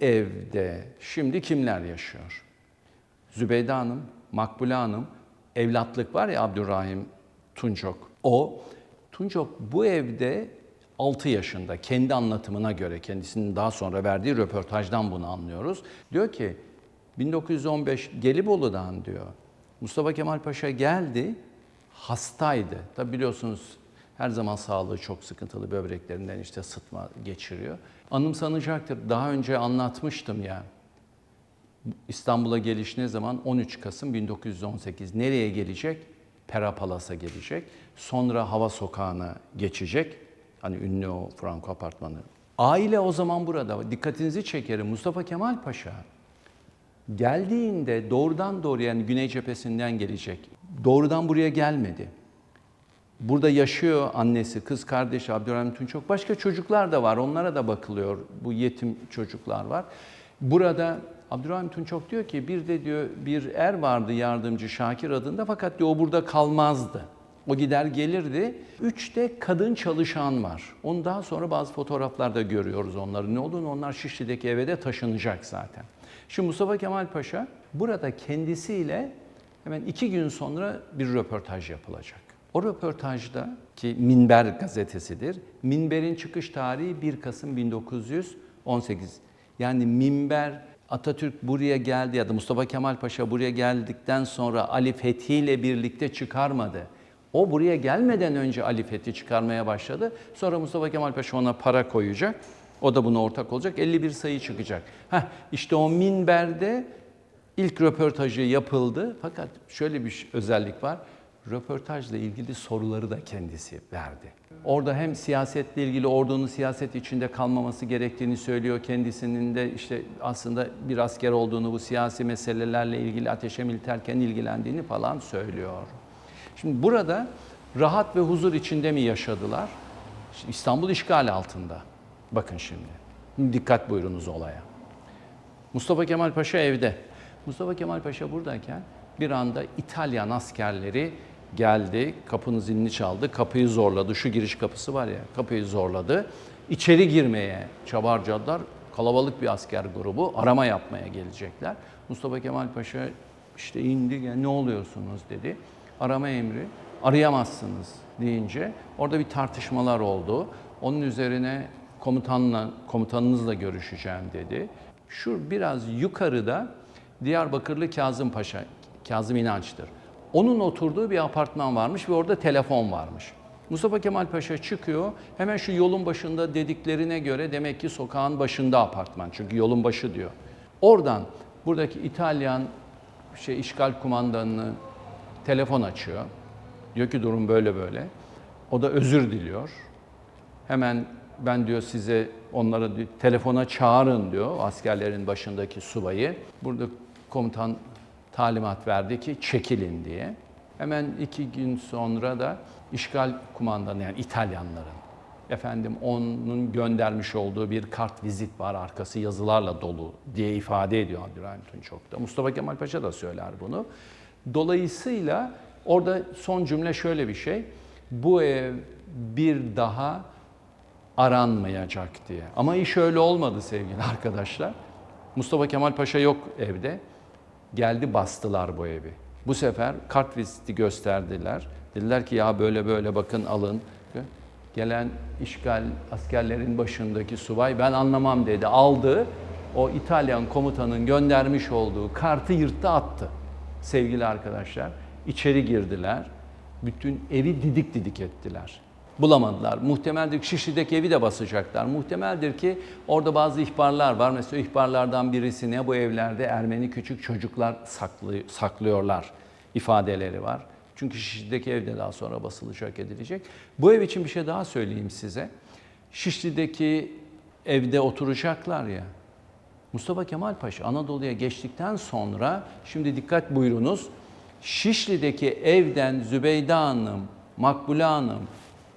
evde şimdi kimler yaşıyor? Zübeyde Hanım, Makbule Hanım, evlatlık var ya Abdurrahim Tuncok. O, Tuncok bu evde 6 yaşında kendi anlatımına göre kendisinin daha sonra verdiği röportajdan bunu anlıyoruz. Diyor ki 1915 Gelibolu'dan diyor Mustafa Kemal Paşa geldi hastaydı. Tabi biliyorsunuz her zaman sağlığı çok sıkıntılı böbreklerinden işte sıtma geçiriyor. Anımsanacaktır. Daha önce anlatmıştım ya. İstanbul'a geliş ne zaman? 13 Kasım 1918. Nereye gelecek? Pera Palas'a gelecek. Sonra Hava Sokağı'na geçecek. Hani ünlü o Franco Apartmanı. Aile o zaman burada. Dikkatinizi çekerim. Mustafa Kemal Paşa geldiğinde doğrudan doğruya yani Güney cephesinden gelecek. Doğrudan buraya gelmedi. Burada yaşıyor annesi, kız kardeşi Abdurrahim Tunçok. Başka çocuklar da var. Onlara da bakılıyor. Bu yetim çocuklar var. Burada Abdurrahim Tunçok diyor ki bir de diyor bir er vardı yardımcı Şakir adında fakat diyor o burada kalmazdı. O gider gelirdi. Üç de kadın çalışan var. Onu daha sonra bazı fotoğraflarda görüyoruz onları. Ne olduğunu onlar Şişli'deki eve de taşınacak zaten. Şimdi Mustafa Kemal Paşa burada kendisiyle hemen iki gün sonra bir röportaj yapılacak. O röportajda ki Minber gazetesidir. Minber'in çıkış tarihi 1 Kasım 1918. Yani Minber Atatürk buraya geldi ya da Mustafa Kemal Paşa buraya geldikten sonra Ali Fethi ile birlikte çıkarmadı. O buraya gelmeden önce Ali Fethi çıkarmaya başladı. Sonra Mustafa Kemal Paşa ona para koyacak. O da buna ortak olacak. 51 sayı çıkacak. Heh, işte o minberde ilk röportajı yapıldı. Fakat şöyle bir özellik var. Röportajla ilgili soruları da kendisi verdi. Orada hem siyasetle ilgili ordunun siyaset içinde kalmaması gerektiğini söylüyor. Kendisinin de işte aslında bir asker olduğunu, bu siyasi meselelerle ilgili ateşe militerken ilgilendiğini falan söylüyor. Şimdi burada rahat ve huzur içinde mi yaşadılar? İstanbul işgal altında. Bakın şimdi. Dikkat buyurunuz olaya. Mustafa Kemal Paşa evde. Mustafa Kemal Paşa buradayken bir anda İtalyan askerleri geldi, kapının zilini çaldı, kapıyı zorladı. Şu giriş kapısı var ya, kapıyı zorladı. İçeri girmeye çabarcadılar. Kalabalık bir asker grubu arama yapmaya gelecekler. Mustafa Kemal Paşa işte indi, yani ne oluyorsunuz dedi. Arama emri, arayamazsınız deyince orada bir tartışmalar oldu. Onun üzerine komutanla, komutanınızla görüşeceğim dedi. Şu biraz yukarıda Diyarbakırlı Kazım Paşa, Kazım İnanç'tır. Onun oturduğu bir apartman varmış ve orada telefon varmış. Mustafa Kemal Paşa çıkıyor. Hemen şu yolun başında dediklerine göre demek ki sokağın başında apartman. Çünkü yolun başı diyor. Oradan buradaki İtalyan şey işgal kumandanını telefon açıyor. Diyor ki durum böyle böyle. O da özür diliyor. Hemen ben diyor size onları telefona çağırın diyor askerlerin başındaki subayı. Burada komutan talimat verdi ki çekilin diye. Hemen iki gün sonra da işgal kumandanı yani İtalyanların efendim onun göndermiş olduğu bir kart vizit var arkası yazılarla dolu diye ifade ediyor Abdurrahim Tunçok da. Mustafa Kemal Paşa da söyler bunu. Dolayısıyla orada son cümle şöyle bir şey. Bu ev bir daha aranmayacak diye. Ama iş öyle olmadı sevgili arkadaşlar. Mustafa Kemal Paşa yok evde. Geldi bastılar bu evi. Bu sefer kart viziti gösterdiler. Dediler ki ya böyle böyle bakın alın. Gelen işgal askerlerin başındaki subay ben anlamam dedi. Aldı. O İtalyan komutanın göndermiş olduğu kartı yırttı attı. Sevgili arkadaşlar içeri girdiler. Bütün evi didik didik ettiler bulamadılar. Muhtemeldir ki Şişli'deki evi de basacaklar. Muhtemeldir ki orada bazı ihbarlar var. Mesela ihbarlardan birisi ne bu evlerde Ermeni küçük çocuklar saklı, saklıyorlar ifadeleri var. Çünkü Şişli'deki evde daha sonra basılacak edilecek. Bu ev için bir şey daha söyleyeyim size. Şişli'deki evde oturacaklar ya. Mustafa Kemal Paşa Anadolu'ya geçtikten sonra şimdi dikkat buyurunuz. Şişli'deki evden Zübeyde Hanım, Makbule Hanım,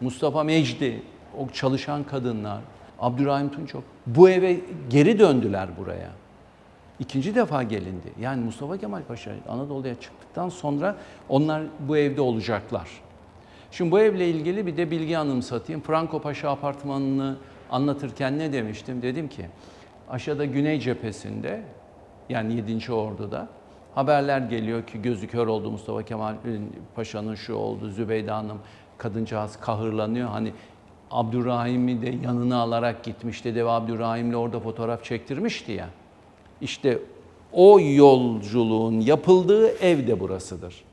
Mustafa Mecdi, o çalışan kadınlar, Abdurrahim Tunçok bu eve geri döndüler buraya. İkinci defa gelindi. Yani Mustafa Kemal Paşa Anadolu'ya çıktıktan sonra onlar bu evde olacaklar. Şimdi bu evle ilgili bir de bilgi anımsatayım. Franco Paşa apartmanını anlatırken ne demiştim? Dedim ki Aşağıda Güney cephesinde yani 7. Ordu'da haberler geliyor ki gözü kör oldu Mustafa Kemal Paşa'nın şu oldu, Zübeyde Hanım kadıncağız kahırlanıyor. Hani Abdurrahim'i de yanına alarak gitmişti de ve Abdurrahim'le orada fotoğraf çektirmişti ya. İşte o yolculuğun yapıldığı ev de burasıdır.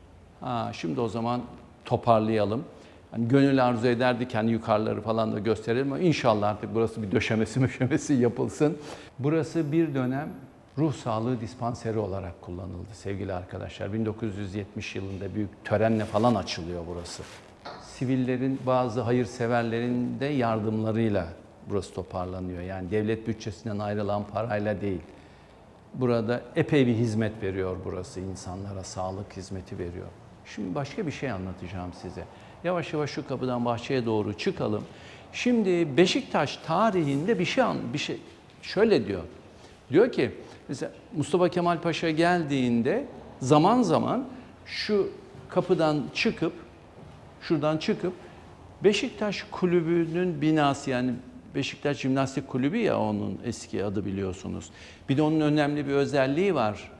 Ha, şimdi o zaman toparlayalım. Hani gönül arzu ederdi ki hani yukarıları falan da gösterelim ama inşallah artık burası bir döşemesi möşemesi yapılsın. Burası bir dönem ruh sağlığı dispanseri olarak kullanıldı sevgili arkadaşlar. 1970 yılında büyük törenle falan açılıyor burası. Sivillerin bazı hayırseverlerin de yardımlarıyla burası toparlanıyor. Yani devlet bütçesinden ayrılan parayla değil. Burada epey bir hizmet veriyor burası insanlara, sağlık hizmeti veriyor. Şimdi başka bir şey anlatacağım size. Yavaş yavaş şu kapıdan bahçeye doğru çıkalım. Şimdi Beşiktaş tarihinde bir şey bir şey şöyle diyor. Diyor ki mesela Mustafa Kemal Paşa geldiğinde zaman zaman şu kapıdan çıkıp şuradan çıkıp Beşiktaş Kulübü'nün binası yani Beşiktaş Jimnastik Kulübü ya onun eski adı biliyorsunuz. Bir de onun önemli bir özelliği var.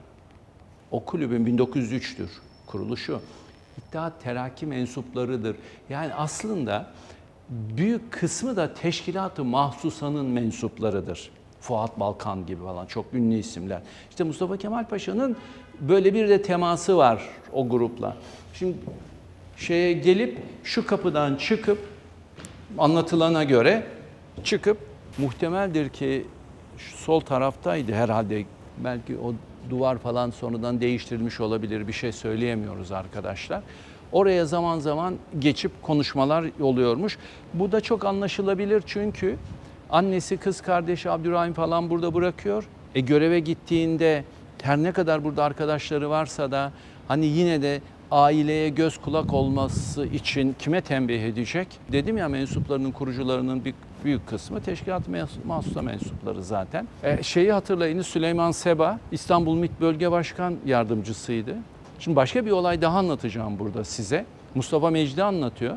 O kulübün 1903'tür kuruluşu. İttihat Terakki mensuplarıdır. Yani aslında büyük kısmı da teşkilatı mahsusanın mensuplarıdır. Fuat Balkan gibi falan çok ünlü isimler. İşte Mustafa Kemal Paşa'nın böyle bir de teması var o grupla. Şimdi şeye gelip şu kapıdan çıkıp anlatılana göre çıkıp muhtemeldir ki şu sol taraftaydı herhalde belki o duvar falan sonradan değiştirilmiş olabilir bir şey söyleyemiyoruz arkadaşlar. Oraya zaman zaman geçip konuşmalar oluyormuş. Bu da çok anlaşılabilir çünkü annesi kız kardeşi Abdurrahim falan burada bırakıyor. E göreve gittiğinde her ne kadar burada arkadaşları varsa da hani yine de aileye göz kulak olması için kime tembih edecek? Dedim ya mensuplarının kurucularının bir büyük kısmı teşkilat mahsusa mensupları zaten. E, şeyi hatırlayınız Süleyman Seba İstanbul MİT Bölge Başkan Yardımcısıydı. Şimdi başka bir olay daha anlatacağım burada size. Mustafa Mecdi anlatıyor.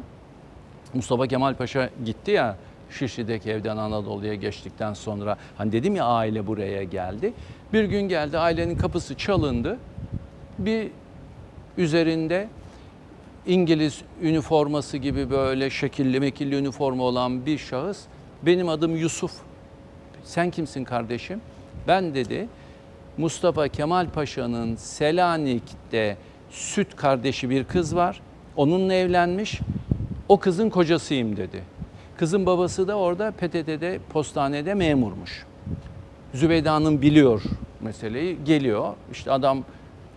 Mustafa Kemal Paşa gitti ya Şişli'deki evden Anadolu'ya geçtikten sonra hani dedim ya aile buraya geldi. Bir gün geldi ailenin kapısı çalındı. Bir üzerinde İngiliz üniforması gibi böyle şekilli mekilli üniforma olan bir şahıs benim adım Yusuf. Sen kimsin kardeşim? Ben dedi Mustafa Kemal Paşa'nın Selanik'te süt kardeşi bir kız var. Onunla evlenmiş. O kızın kocasıyım dedi. Kızın babası da orada PTT'de postanede memurmuş. Zübeyde Hanım biliyor meseleyi. Geliyor. İşte adam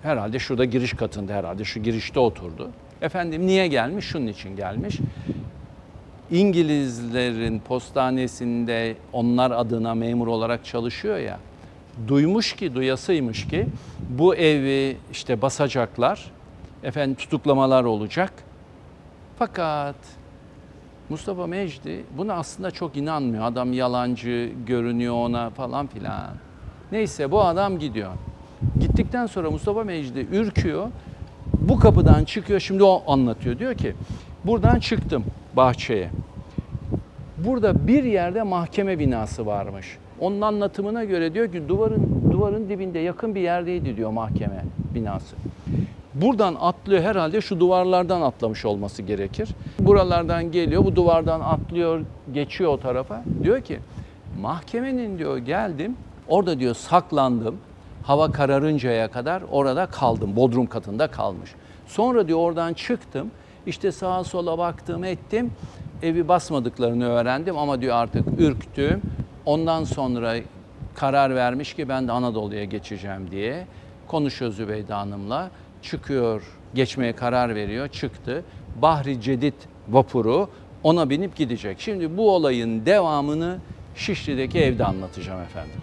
herhalde şurada giriş katında herhalde şu girişte oturdu. Efendim niye gelmiş? Şunun için gelmiş. İngilizlerin postanesinde onlar adına memur olarak çalışıyor ya. Duymuş ki, duyasıymış ki bu evi işte basacaklar. Efendim tutuklamalar olacak. Fakat Mustafa Mecdi buna aslında çok inanmıyor. Adam yalancı görünüyor ona falan filan. Neyse bu adam gidiyor. Gittikten sonra Mustafa Mecdi ürküyor. Bu kapıdan çıkıyor. Şimdi o anlatıyor. Diyor ki buradan çıktım bahçeye. Burada bir yerde mahkeme binası varmış. Onun anlatımına göre diyor ki duvarın duvarın dibinde yakın bir yerdeydi diyor mahkeme binası. Buradan atlıyor herhalde şu duvarlardan atlamış olması gerekir. Buralardan geliyor bu duvardan atlıyor geçiyor o tarafa. Diyor ki mahkemenin diyor geldim orada diyor saklandım. Hava kararıncaya kadar orada kaldım. Bodrum katında kalmış. Sonra diyor oradan çıktım. İşte sağa sola baktım ettim. Evi basmadıklarını öğrendim ama diyor artık ürktüm. Ondan sonra karar vermiş ki ben de Anadolu'ya geçeceğim diye. Konuşuyor Zübeyde Hanım'la. Çıkıyor, geçmeye karar veriyor. Çıktı. Bahri Cedid vapuru ona binip gidecek. Şimdi bu olayın devamını Şişli'deki evde anlatacağım efendim.